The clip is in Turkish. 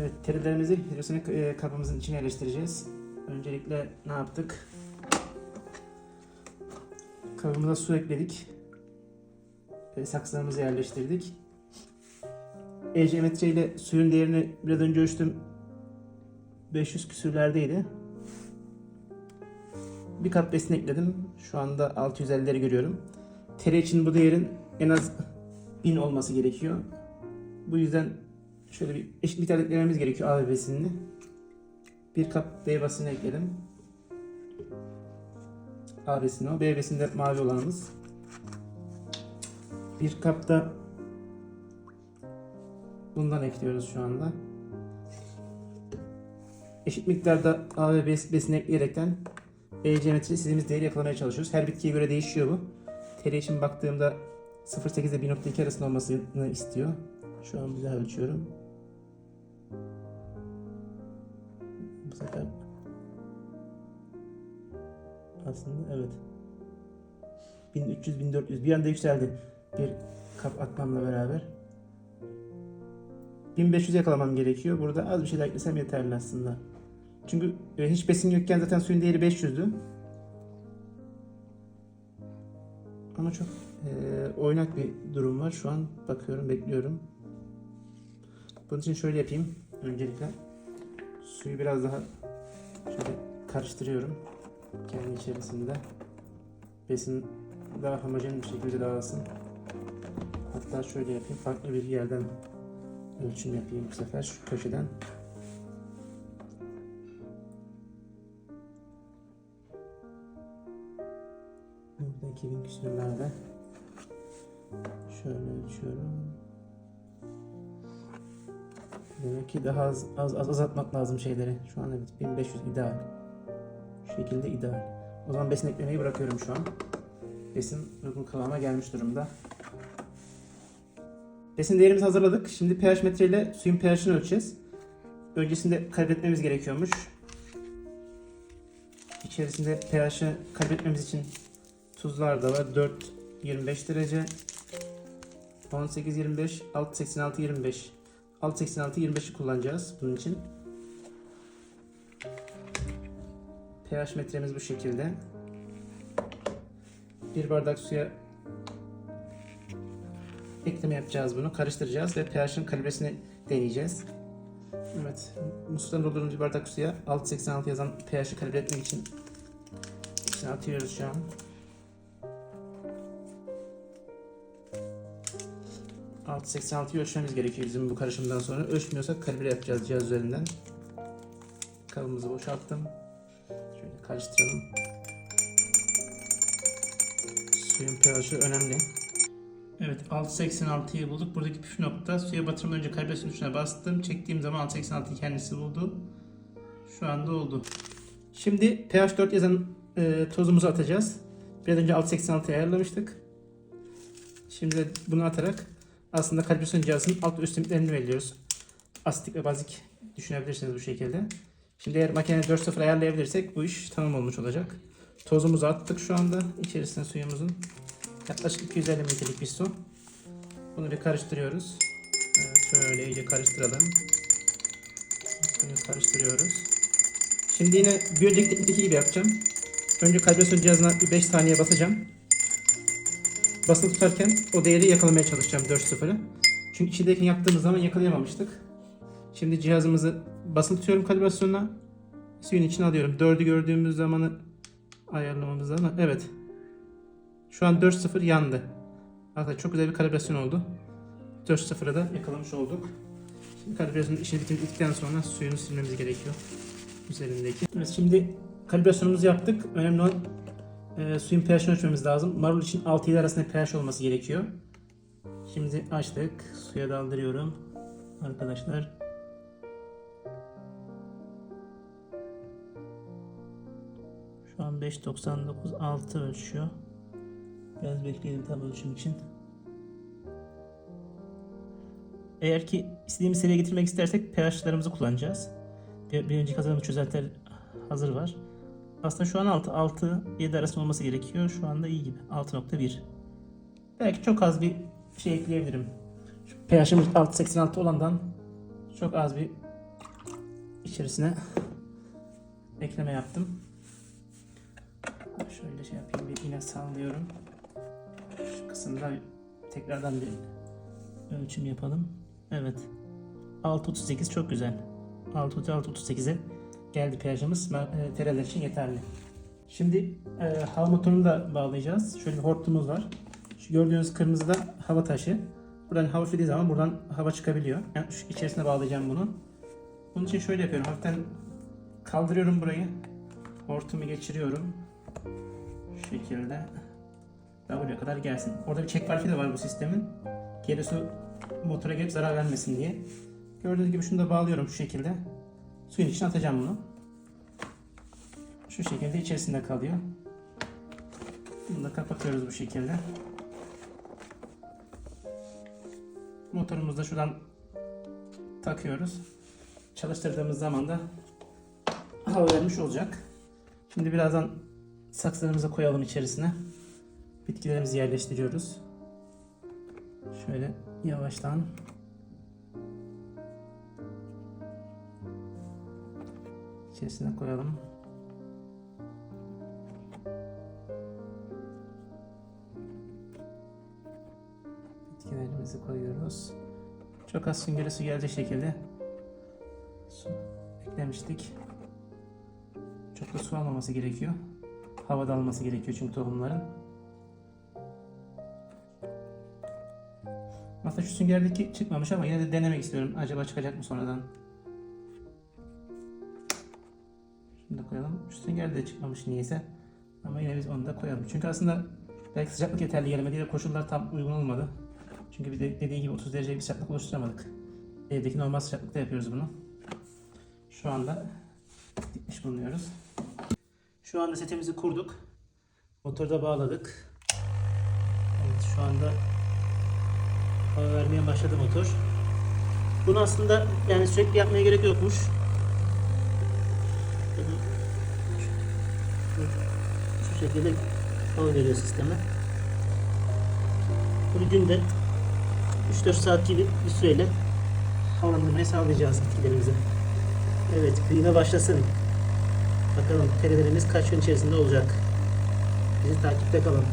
Evet, terilerimizi hidrosenik e, kabımızın içine yerleştireceğiz. Öncelikle ne yaptık? Kabımıza su ekledik. E, saksılarımızı yerleştirdik. EC ile suyun değerini biraz önce ölçtüm. 500 küsürlerdeydi. Bir kap besin ekledim. Şu anda 650'leri görüyorum. Tere için bu değerin en az 1000 olması gerekiyor. Bu yüzden şöyle bir eşit miktarda eklememiz gerekiyor A ve besinini. Bir kap D besinini ekledim. A besini o. B besini de mavi olanımız. Bir kap da bundan ekliyoruz şu anda. Eşit miktarda A ve B besini ekleyerekten E geometri istediğimiz değeri yakalamaya çalışıyoruz. Her bitkiye göre değişiyor bu. TL için baktığımda 0.8 ile 1.2 arasında olmasını istiyor. Şu an bir daha ölçüyorum. Bu sefer aslında evet 1300 1400 bir anda yükseldi bir kap atmamla beraber 1500 yakalamam gerekiyor. Burada az bir şey daha eklesem yeterli aslında. Çünkü e, hiç besin yokken zaten suyun değeri 500'dü. Ama çok e, oynak bir durum var. Şu an bakıyorum, bekliyorum. Bunun için şöyle yapayım. Öncelikle suyu biraz daha şöyle karıştırıyorum. Kendi içerisinde. Besin daha homojen bir şekilde dağılsın. Hatta şöyle yapayım. Farklı bir yerden ölçüm yapayım bu sefer. Şu köşeden. Burada 2000 küsürlerde. Şöyle ölçüyorum. Demek ki daha az, az, az azaltmak lazım şeyleri. Şu an evet 1500 ideal. Şu şekilde ideal. O zaman besin eklemeyi bırakıyorum şu an. Besin uygun kıvama gelmiş durumda. Besin değerimizi hazırladık. Şimdi pH metreyle suyun pH'ini ölçeceğiz. Öncesinde kaybetmemiz gerekiyormuş. İçerisinde pH'i kaybetmemiz için tuzlar da var. 4 25 derece. 18 25 6 86 25. 686 25'i kullanacağız bunun için. pH metremiz bu şekilde. Bir bardak suya ekleme yapacağız bunu. Karıştıracağız ve pH'in kalibresini deneyeceğiz. Evet. Musluktan doldurduğumuz bir bardak suya 686 yazan pH'i kalibre etmek için içine atıyoruz şu an. ...686'yı ölçmemiz gerekiyor bizim bu karışımdan sonra. Ölçmüyorsak kalibre yapacağız cihaz üzerinden. Kabımızı boşalttım. Şöyle karıştıralım. Suyun pH'i önemli. Evet 686'yı bulduk. Buradaki püf nokta suya batırmadan önce kalibrasyon tuşuna bastım. Çektiğim zaman 686'yı kendisi buldu. Şu anda oldu. Şimdi pH 4 yazan e, tozumuzu atacağız. Biraz önce 686'yı ayarlamıştık. Şimdi bunu atarak aslında kalibrasyon cihazının alt üst limitlerini belirliyoruz. Asitik ve bazik düşünebilirsiniz bu şekilde. Şimdi eğer makine 4.0 ayarlayabilirsek bu iş tamam olmuş olacak. Tozumuzu attık şu anda. İçerisine suyumuzun yaklaşık 250 mililitrelik bir su. Bunu bir karıştırıyoruz. Evet, şöyle iyice karıştıralım. Suyu karıştırıyoruz. Şimdi yine önceki teknikteki gibi yapacağım. Önce kalibrasyon cihazına bir 5 saniye basacağım. Basılı tutarken o değeri yakalamaya çalışacağım 4.0'ı. Çünkü içindeyken yaptığımız zaman yakalayamamıştık. Şimdi cihazımızı basılı tutuyorum kalibrasyonuna. Suyun içine alıyorum. 4'ü gördüğümüz zamanı ayarlamamız lazım. Evet. Şu an 4.0 yandı. Arkadaşlar çok güzel bir kalibrasyon oldu. 4.0'ı da yakalamış olduk. Şimdi kalibrasyonun işini bitirdikten sonra suyunu silmemiz gerekiyor. Üzerindeki. Evet şimdi kalibrasyonumuzu yaptık. Önemli olan e, suyun pH'ini ölçmemiz lazım. Marul için 6-7 arasında pH olması gerekiyor. Şimdi açtık. Suya daldırıyorum. Arkadaşlar. Şu an 5.99 6 ölçüyor. Biraz bekleyelim tam ölçüm için. Eğer ki istediğimiz seviyeye getirmek istersek pH'larımızı kullanacağız. Bir, bir önceki hazırladığımız çözeltiler hazır var. Aslında şu an 6, 6 7 arasında olması gerekiyor. Şu anda iyi gibi. 6.1. Belki çok az bir şey ekleyebilirim. Şu pH'imiz 6.86 olandan çok az bir içerisine ekleme yaptım. Şöyle şey yapayım bir yine sallıyorum. Şu kısımda tekrardan bir ölçüm yapalım. Evet. 6.38 çok güzel. 6.38'e geldi pH'imiz. E, tereler için yeterli. Şimdi e, hava motorunu da bağlayacağız. Şöyle bir hortumumuz var. Şu gördüğünüz kırmızı da hava taşı. Buradan hava üflediği zaman buradan hava çıkabiliyor. Yani şu içerisine bağlayacağım bunu. Bunun için şöyle yapıyorum. Hafiften kaldırıyorum burayı. Hortumu geçiriyorum. Şu şekilde. Daha buraya kadar gelsin. Orada bir çek valfi de var bu sistemin. Geri su motora gelip zarar vermesin diye. Gördüğünüz gibi şunu da bağlıyorum şu şekilde. Suyun içine atacağım bunu. Şu şekilde içerisinde kalıyor. Bunu da kapatıyoruz bu şekilde. Motorumuzu da şuradan takıyoruz. Çalıştırdığımız zaman da hava vermiş olacak. Şimdi birazdan saksılarımızı koyalım içerisine. Bitkilerimizi yerleştiriyoruz. Şöyle yavaştan içerisine koyalım. Bitkilerimizi koyuyoruz. Çok az süngeri su gelecek şekilde su eklemiştik. Çok da su almaması gerekiyor. Havada alması gerekiyor çünkü tohumların. Aslında şu süngerdeki çıkmamış ama yine de denemek istiyorum. Acaba çıkacak mı sonradan? Şunu da koyalım. Şu sünger de çıkmamış niyeyse. Ama yine biz onu da koyalım. Çünkü aslında belki sıcaklık yeterli gelmedi ya da koşullar tam uygun olmadı. Çünkü bir de dediği gibi 30 derece bir sıcaklık oluşturamadık. Evdeki normal sıcaklıkta yapıyoruz bunu. Şu anda dikmiş bulunuyoruz. Şu anda setimizi kurduk. Motorda bağladık. Evet şu anda hava vermeye başladı motor. Bunu aslında yani sürekli yapmaya gerek yokmuş. Şu şekilde hava veriyor sisteme. Bunu günde 3-4 saat gibi bir süreyle havalandırmayı sağlayacağız bitkilerimize. Evet, büyüme başlasın. Bakalım terelerimiz kaç gün içerisinde olacak. Bizi takipte kalın.